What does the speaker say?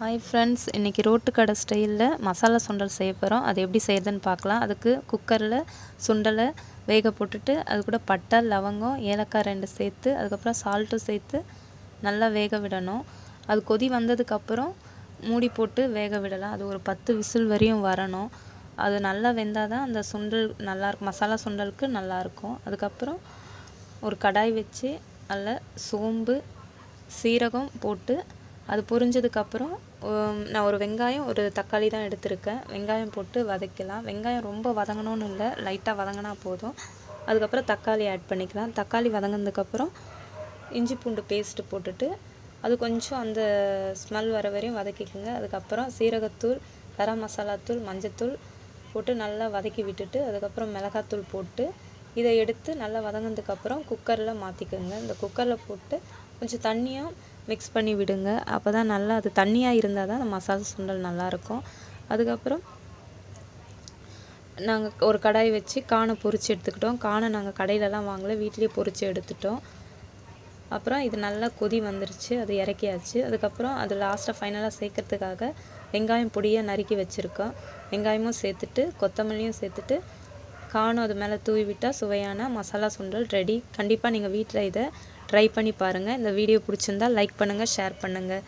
Hi friends இன்றைக்கி road கடை ஸ்டைலில் மசாலா சுண்டல் செய்ய போகிறோம் அது எப்படி செய்கிறதுன்னு பார்க்கலாம். அதுக்கு குக்கரில் சுண்டலை வேக போட்டுட்டு அது கூட பட்டை லவங்கம் ஏலக்காய் ரெண்டு சேர்த்து அதுக்கப்புறம் சால்ட்டும் சேர்த்து நல்லா வேக விடணும். அது கொதி வந்ததுக்கப்புறம் மூடி போட்டு வேக விடலாம். அது ஒரு பத்து விசில் வரையும் வரணும். அது நல்லா வெந்தால் தான் அந்த சுண்டல் நல்லாயிருக்கும் மசாலா சுண்டலுக்கு நல்லாயிருக்கும் அதுக்கப்புறம் ஒரு கடாய் வச்சு அதில் சோம்பு சீரகம் போட்டு அது பொரிஞ்சதுக்கப்புறம் நான் ஒரு வெங்காயம் ஒரு தக்காளி தான் எடுத்திருக்கேன். வெங்காயம் போட்டு வதக்கலாம். வெங்காயம் ரொம்ப வதங்கணும்னு இல்லை லைட்டாக வதங்கினா போதும். அதுக்கப்புறம் தக்காளி ஆட் பண்ணிக்கலாம். தக்காளி வதங்கினதுக்கப்புறம் இஞ்சி பூண்டு பேஸ்ட்டு போட்டுட்டு அது கொஞ்சம் அந்த ஸ்மெல் வர வரையும் வதக்கிக்கோங்க. அதுக்கப்புறம் சீரகத்தூள் கரம் மசாலாத்தூள் மஞ்சத்தூள் போட்டு நல்லா வதக்கி விட்டுட்டு அதுக்கப்புறம் மிளகாத்தூள் போட்டு இதை எடுத்து நல்லா வதங்கினதுக்கப்புறம் குக்கரில் மாற்றிக்கோங்க இந்த குக்கரில் போட்டு கொஞ்சம் தண்ணியும் மிக்ஸ் பண்ணி விடுங்க. அப்போ தான் நல்லா அது தண்ணியாக இருந்தால் தான் அந்த மசாலா சுண்டல் நல்லாயிருக்கும். அதுக்கப்புறம் நாங்கள் ஒரு கடாய் வச்சு காணை பொரித்து எடுத்துக்கிட்டோம். காணை நாங்கள் கடையிலலாம் வாங்கலை வீட்லேயே பொரித்து எடுத்துட்டோம். அப்புறம் இது நல்லா கொதி வந்துருச்சு அது இறக்கியாச்சு. அதுக்கப்புறம் அது லாஸ்ட்டாக ஃபைனலாக சேர்க்கறதுக்காக வெங்காயம் பொடியாக நறுக்கி வச்சுருக்கோம். வெங்காயமும் சேர்த்துட்டு கொத்தமல்லியும் சேர்த்துட்டு காணும் அது மேலே தூவி விட்டால் சுவையான மசாலா சுண்டல் ரெடி கண்டிப்பாக நீங்கள் வீட்டில் இதை ட்ரை பண்ணி பாருங்கள் இந்த வீடியோ பிடிச்சிருந்தா லைக் பண்ணுங்கள் ஷேர் பண்ணுங்கள்